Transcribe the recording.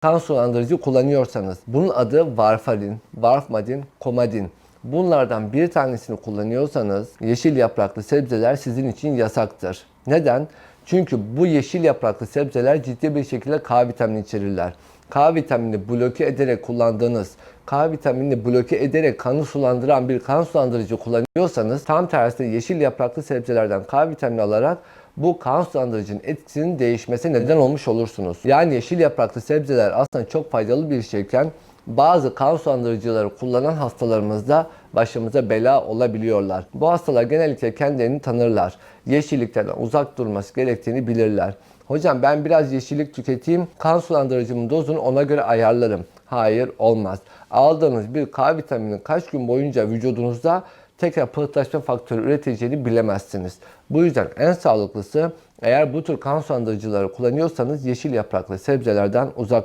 kan sulandırıcı kullanıyorsanız bunun adı varfarin, varfmadin, komadin. Bunlardan bir tanesini kullanıyorsanız yeşil yapraklı sebzeler sizin için yasaktır. Neden? Çünkü bu yeşil yapraklı sebzeler ciddi bir şekilde K vitamini içerirler. K vitaminini bloke ederek kullandığınız, K vitaminini bloke ederek kanı sulandıran bir kan sulandırıcı kullanıyorsanız tam tersine yeşil yapraklı sebzelerden K vitamini alarak bu kan sulandırıcının etkisinin değişmesine neden olmuş olursunuz. Yani yeşil yapraklı sebzeler aslında çok faydalı bir şeyken bazı kan sulandırıcıları kullanan hastalarımızda başımıza bela olabiliyorlar. Bu hastalar genellikle kendilerini tanırlar. Yeşillikten uzak durması gerektiğini bilirler. Hocam ben biraz yeşillik tüketeyim, kan sulandırıcımın dozunu ona göre ayarlarım. Hayır olmaz. Aldığınız bir K vitamini kaç gün boyunca vücudunuzda tekrar pıhtılaşma faktörü üreteceğini bilemezsiniz. Bu yüzden en sağlıklısı eğer bu tür kan sulandırıcıları kullanıyorsanız yeşil yapraklı sebzelerden uzak